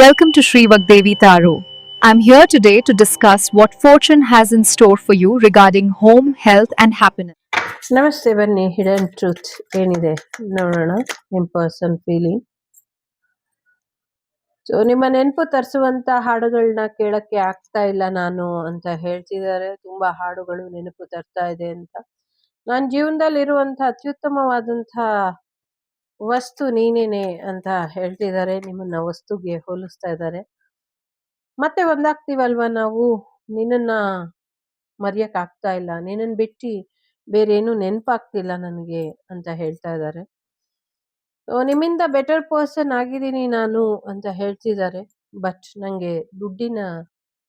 Welcome to Sri Vagdevi Taro. I'm here today to discuss what fortune has in store for you regarding home, health, and happiness. ನಮಸ್ತೆ ಬನ್ನಿ. Hidden truth ಏನಿದೆ ನೋಡೋಣ. ನಿಮ್ಮ person feeling so ನಿಮ್ಮ ನೆನಪು ತರಿಸುವಂತ ಹಾಡುಗಳನ್ನ ಕೇಳಕ್ಕೆ ಆಗ್ತಾ ಇಲ್ಲ ನಾನು ಅಂತ ಹೇಳ್ತಿದ್ದಾರೆ. ತುಂಬಾ ಹಾಡುಗಳು ನೆನಪು ತರ್ತಾ ಇದೆ ಅಂತ. ನನ್ನ ಜೀವನದಲ್ಲಿ ಇರುವಂತಹ ಅತ್ಯುತ್ತಮವಾದಂತ ವಸ್ತು ನೀನೇನೆ ಅಂತ ಹೇಳ್ತಿದ್ದಾರೆ, ನಿಮ್ಮನ್ನ ವಸ್ತುಗೆ ಹೋಲಿಸ್ತಾ ಇದ್ದಾರೆ. ಮತ್ತೆ ಒಂದಾಗ್ತೀವಲ್ವಾ ನಾವು? ನಿನ್ನನ್ನ ಮರೆಯಕ್ ಆಗ್ತಾ ಇಲ್ಲ. ನಿನ್ನನ್ ಬಿಟ್ಟು ಬೇರೇನು ನೆನಪಾಗ್ತಿಲ್ಲ ನನಗೆ ಅಂತ ಹೇಳ್ತಾ ಇದ್ದಾರೆ. ನಿಮ್ಮಿಂದ ಬೆಟರ್ ಪರ್ಸನ್ ಆಗಿದ್ದೀನಿ ನಾನು ಅಂತ ಹೇಳ್ತಿದ್ದಾರೆ. ಬಟ್ ನನಗೆ ದುಡ್ಡಿನ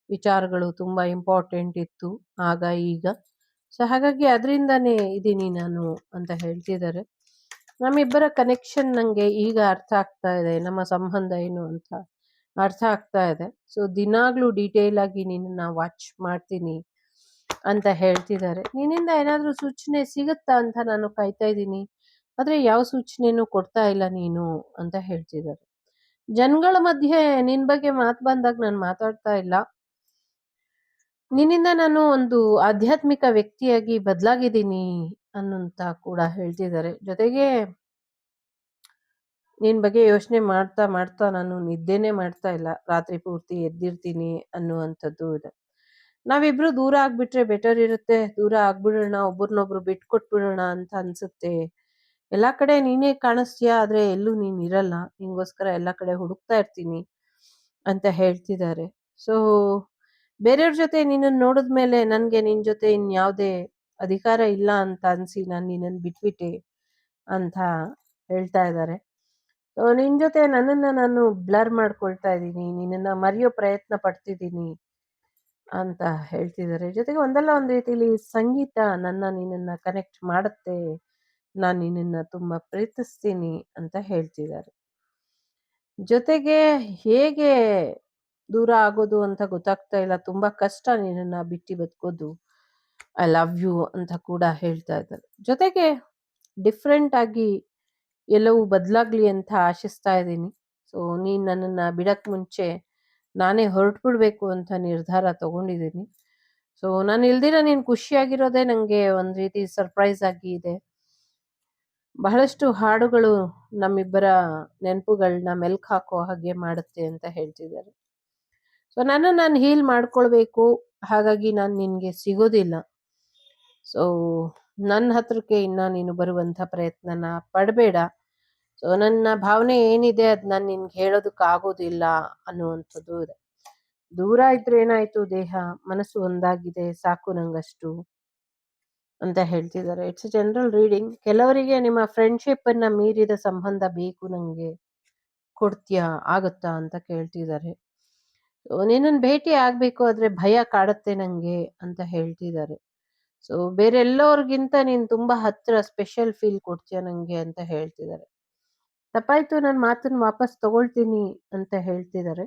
ವಿಚಾರಗಳು ತುಂಬಾ ಇಂಪಾರ್ಟೆಂಟ್ ಇತ್ತು, ಆಗ ಈಗ. ಸೊ ಹಾಗಾಗಿ ಅದರಿಂದನೇ ಇದ್ದೀನಿ ನಾನು ಅಂತ ಹೇಳ್ತಿದ್ದಾರೆ. ನಮ್ಮಿಬ್ಬರ ಕನೆಕ್ಷನ್ ನನಗೆ ಈಗ ಅರ್ಥ ಆಗ್ತಾ ಇದೆ, ನಮ್ಮ ಸಂಬಂಧ ಏನು ಅಂತ ಅರ್ಥ ಆಗ್ತಾ ಇದೆ. ಸೊ ದಿನಾಗ್ಲೂ ಡೀಟೇಲ್ ಆಗಿ ನಿನ್ನ ವಾಚ್ ಮಾಡ್ತೀನಿ ಅಂತ ಹೇಳ್ತಿದ್ದಾರೆ. ನಿನ್ನಿಂದ ಏನಾದ್ರೂ ಸೂಚನೆ ಸಿಗುತ್ತಾ ಅಂತ ನಾನು ಕಾಯ್ತಾ ಇದ್ದೀನಿ. ಆದರೆ ಯಾವ ಸೂಚನೆನೂ ಕೊಡ್ತಾ ಇಲ್ಲ ನೀನು ಅಂತ ಹೇಳ್ತಿದ್ದಾರೆ. ಜನಗಳ ಮಧ್ಯೆ ನಿನ್ ಬಗ್ಗೆ ಮಾತು ಬಂದಾಗ ನಾನು ಮಾತಾಡ್ತಾ ಇಲ್ಲ. ನಿನ್ನಿಂದ ನಾನು ಒಂದು ಆಧ್ಯಾತ್ಮಿಕ ವ್ಯಕ್ತಿಯಾಗಿ ಬದಲಾಗಿದ್ದೀನಿ ಅನ್ನುಂತ ಕೂಡ ಹೇಳ್ತಿದ್ದಾರೆ. ಜೊತೆಗೆ ನಿನ್ನ ಬಗ್ಗೆ ಯೋಚನೆ ಮಾಡ್ತಾ ಮಾಡ್ತಾ ನಾನು ನಿದ್ದೆನೇ ಮಾಡ್ತಾ ಇಲ್ಲ. ರಾತ್ರಿ ಪೂರ್ತಿ ಎದ್ದಿರ್ತೀನಿ ಅನ್ನುವಂಥದ್ದು ಇದೆ. ನಾವಿಬ್ರು ದೂರ ಆಗ್ಬಿಟ್ರೆ ಬೆಟರ್ ಇರುತ್ತೆ. ದೂರ ಆಗ್ಬಿಡೋಣ, ಒಬ್ರನ್ನೊಬ್ರು ಬಿಟ್ಕೊಟ್ಬಿಡೋಣ ಅಂತ ಅನ್ಸುತ್ತೆ. ಎಲ್ಲಾ ಕಡೆ ನೀನೇ ಕಾಣಿಸ್ತೀಯಾ? ಆದ್ರೆ ಎಲ್ಲೂ ನೀನ್ ಇರಲ್ಲ. ನಿಂಗೋಸ್ಕರ ಎಲ್ಲಾ ಕಡೆ ಹುಡುಕ್ತಾ ಇರ್ತೀನಿ ಅಂತ ಹೇಳ್ತಿದ್ದಾರೆ. ಸೊ, ಬೇರೆಯವ್ರ ಜೊತೆ ನಿನ್ನನ್ನು ನೋಡಿದ್ಮೇಲೆ ನನ್ಗೆ ನಿನ್ ಜೊತೆ ಇನ್ಯಾವುದೇ ಅಧಿಕಾರ ಇಲ್ಲ ಅಂತ ಅನ್ಸಿ ನಾನು ನಿನ್ನನ್ನು ಬಿಟ್ಬಿಟ್ಟೆ ಅಂತ ಹೇಳ್ತಾ ಇದ್ದಾರೆ ನಿನ್ನ ನಿನ್ ಜೊತೆ ನನ್ನನ್ನ ನಾನು ಬ್ಲರ್ ಮಾಡ್ಕೊಳ್ತಾ ಇದ್ದೀನಿ, ನಿನ್ನನ್ನು ಮರೆಯೋ ಪ್ರಯತ್ನ ಪಡ್ತಿದ್ದೀನಿ ಅಂತ ಹೇಳ್ತಿದ್ದಾರೆ ಜೊತೆಗೆ ಒಂದಲ್ಲ ಒಂದು ರೀತಿಲಿ ಸಂಗೀತ ನನ್ನ ನಿನ್ನನ್ನು ಕನೆಕ್ಟ್ ಮಾಡುತ್ತೆ, ನಾನು ನಿನ್ನನ್ನು ತುಂಬಾ ಪ್ರೀತಿಸ್ತೀನಿ ಅಂತ ಹೇಳ್ತಿದ್ದಾರೆ ಜೊತೆಗೆ ಹೇಗೆ ದೂರ ಆಗೋದು ಅಂತ ಗೊತ್ತಾಗ್ತಾ ಇಲ್ಲ, ತುಂಬಾ ಕಷ್ಟ ನಿನ್ನನ್ನು ಬಿಟ್ಟು ಬದುಕೋದು. ಐ ಲವ್ ಯು ಅಂತ ಕೂಡ ಹೇಳ್ತಾ ಇದ್ದಾರೆ. ಜೊತೆಗೆ ಡಿಫ್ರೆಂಟ್ ಆಗಿ ಎಲ್ಲವೂ ಬದಲಾಗ್ಲಿ ಅಂತ ಆಶಿಸ್ತಾ ಇದ್ದೀನಿ. ಸೊ, ನೀನು ನನ್ನನ್ನು ಬಿಡಕ್ ಮುಂಚೆ ನಾನೇ ಹೊರಟ್ಬಿಡ್ಬೇಕು ಅಂತ ನಿರ್ಧಾರ ತಗೊಂಡಿದ್ದೀನಿ. ಸೊ, ನಾನು ಇಲ್ದಿರ ನೀನು ಖುಷಿಯಾಗಿರೋದೇ ನನಗೆ ಒಂದು ರೀತಿ ಸರ್ಪ್ರೈಸ್ ಆಗಿ ಇದೆ. ಬಹಳಷ್ಟು ಹಾಡುಗಳು ನಮ್ಮಿಬ್ಬರ ನೆನಪುಗಳನ್ನ ಮೆಲ್ಕ್ ಹಾಕೋ ಹಾಗೆ ಮಾಡುತ್ತೆ ಅಂತ ಹೇಳ್ತಿದ್ದಾರೆ. ಸೊ ನನ್ನ ನಾನು ಹೀಲ್ ಮಾಡ್ಕೊಳ್ಬೇಕು. ಹಾಗಾಗಿ ನಾನು ನಿನಗೆ ಸಿಗೋದಿಲ್ಲ. ಸೊ ನನ್ನ ಹತ್ರಕ್ಕೆ ಇನ್ನ ನೀನು ಬರುವಂತ ಪ್ರಯತ್ನನ ಪಡಬೇಡ. ಸೊ, ನನ್ನ ಭಾವನೆ ಏನಿದೆ ಅದು ನಾನು ನಿನ್ಗೆ ಹೇಳೋದಕ್ಕೆ ಆಗೋದಿಲ್ಲ ಅನ್ನುವಂಥದ್ದು ಇದೆ. ದೂರ ಇದ್ರೆ ಏನಾಯ್ತು ದೇಹ? ಮನಸ್ಸು ಒಂದಾಗಿದೆ, ಸಾಕು ನಂಗಷ್ಟು ಅಂತ ಹೇಳ್ತಿದ್ದಾರೆ. ಇಟ್ಸ್ ಜನರಲ್ ರೀಡಿಂಗ್ ಕೆಲವರಿಗೆ ನಿಮ್ಮ ಫ್ರೆಂಡ್ಶಿಪ್ ಅನ್ನ ಮೀರಿದ ಸಂಬಂಧ ಬೇಕು ನಂಗೆ ಕೊಡ್ತೀಯಾ, ಆಗುತ್ತಾ ಅಂತ ಕೇಳ್ತಿದ್ದಾರೆ. ನಿನ್ನನ್ನು ಭೇಟಿ ಆಗ್ಬೇಕು ಆದ್ರೆ ಭಯ ಕಾಡುತ್ತೆ ನಂಗೆ ಅಂತ ಹೇಳ್ತಿದ್ದಾರೆ. ಸೊ ಬೇರೆ ನೀನ್ ತುಂಬಾ ಹತ್ರ ಸ್ಪೆಷಲ್ ಫೀಲ್ ಕೊಡ್ತೀಯ ನಂಗೆ ಅಂತ ಹೇಳ್ತಿದ್ದಾರೆ ತಪ್ಪಾಯ್ತು ನನ್ನ ಮಾತನ್ನ ವಾಪಸ್ ತಗೊಳ್ತೀನಿ ಅಂತ ಹೇಳ್ತಿದ್ದಾರೆ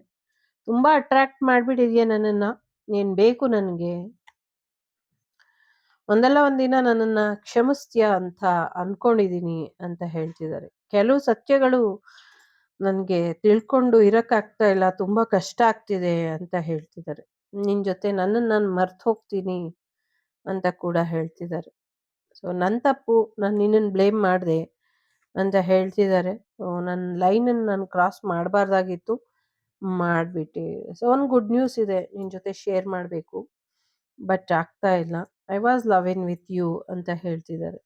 ತುಂಬಾ ಅಟ್ರಾಕ್ಟ್ ಮಾಡ್ಬಿಟ್ಟಿದ್ಯಾ ನನ್ನನ್ನ? ನೀನ್ ಬೇಕು ನನಗೆ. ಒಂದಲ್ಲ ಒಂದಿನ ನನ್ನನ್ನ ಕ್ಷಮಿಸ್ತೀಯ ಅಂತ ಅನ್ಕೊಂಡಿದೀನಿ ಅಂತ ಹೇಳ್ತಿದ್ದಾರೆ ಕೆಲವು ಸತ್ಯಗಳು ನನ್ಗೆ ತಿಳ್ಕೊಂಡು ಇರಕ್ಕಾಗ್ತಾ ಇಲ್ಲ, ತುಂಬಾ ಕಷ್ಟ ಆಗ್ತಿದೆ ಅಂತ ಹೇಳ್ತಿದ್ದಾರೆ ನಿನ್ ಜೊತೆ ನನ್ನನ್ನ ನಾನು ಮರ್ತ್ ಹೋಗ್ತೀನಿ ಅಂತ ಕೂಡ ಹೇಳ್ತಿದ್ದಾರೆ. ಸೊ ನನ್ನ ತಪ್ಪು, ನಾನು ನಿನ್ನನ್ನು ಬ್ಲೇಮ್ ಮಾಡಿದೆ ಅಂತ ಹೇಳ್ತಿದ್ದಾರೆ. ಸೊ ನನ್ನ ಲೈನನ್ನು ನಾನು ಕ್ರಾಸ್ ಮಾಡಬಾರ್ದಾಗಿತ್ತು, ಮಾಡಿಬಿಟ್ಟು. ಸೊ ಒಂದು ಗುಡ್ ನ್ಯೂಸ್ ಇದೆ ನಿನ್ನ ಜೊತೆ ಶೇರ್ ಮಾಡಬೇಕು. ಬಟ್ ಆಗ್ತಾ ಇಲ್ಲ. I was love in with you ಅಂತ ಹೇಳ್ತಿದ್ದಾರೆ.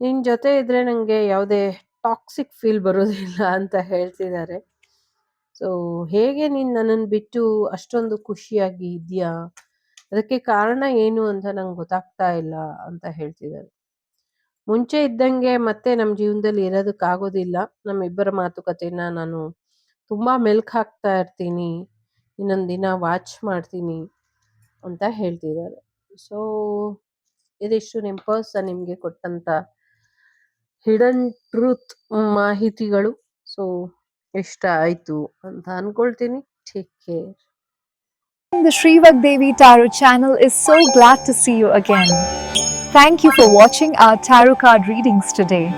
ನಿನ್ನ ಜೊತೆ ಇದ್ರೆ ನನಗೆ ಯಾವುದೇ ಟಾಕ್ಸಿಕ್ ಫೀಲ್ ಬರೋದಿಲ್ಲ ಅಂತ ಹೇಳ್ತಿದ್ದಾರೆ. ಸೊ ಹೇಗೆ ನೀನು ನನ್ನನ್ನು ಬಿಟ್ಟು ಅಷ್ಟೊಂದು ಖುಷಿಯಾಗಿ ಇದೆಯಾ ಅದಕ್ಕೆ ಕಾರಣ ಏನು ಅಂತ ನಂಗೆ ಗೊತ್ತಾಗ್ತಾ ಇಲ್ಲ ಅಂತ ಹೇಳ್ತಿದ್ದಾರೆ. ಮುಂಚೆ ಇದ್ದಂಗೆ ಮತ್ತೆ ನಮ್ಮ ಜೀವನದಲ್ಲಿ ಇರೋದಕ್ಕಾಗೋದಿಲ್ಲ. ನಮ್ಮಿಬ್ಬರ ಮಾತುಕತೆನ ನಾನು ತುಂಬ ಮೆಲ್ಕ್ ಹಾಕ್ತಾ ಇರ್ತೀನಿ. ಇನ್ನೊಂದು ದಿನ ವಾಚ್ ಮಾಡ್ತೀನಿ ಅಂತ ಹೇಳ್ತಿದ್ದಾರೆ. ಸೊ ಇದಿಷ್ಟು ನಿಮ್ಮ ಪರ್ಸನ್ ನಿಮಗೆ ಕೊಟ್ಟಂತ ಹಿಡನ್ ಟ್ರೂತ್ ಮಾಹಿತಿಗಳು. ಸೊ ಇಷ್ಟ ಆಯಿತು ಅಂತ ಅಂದ್ಕೊಳ್ತೀನಿ take care The Sri Vagdevi Tarot channel is so glad to see you again. Thank you for watching our tarot card readings today.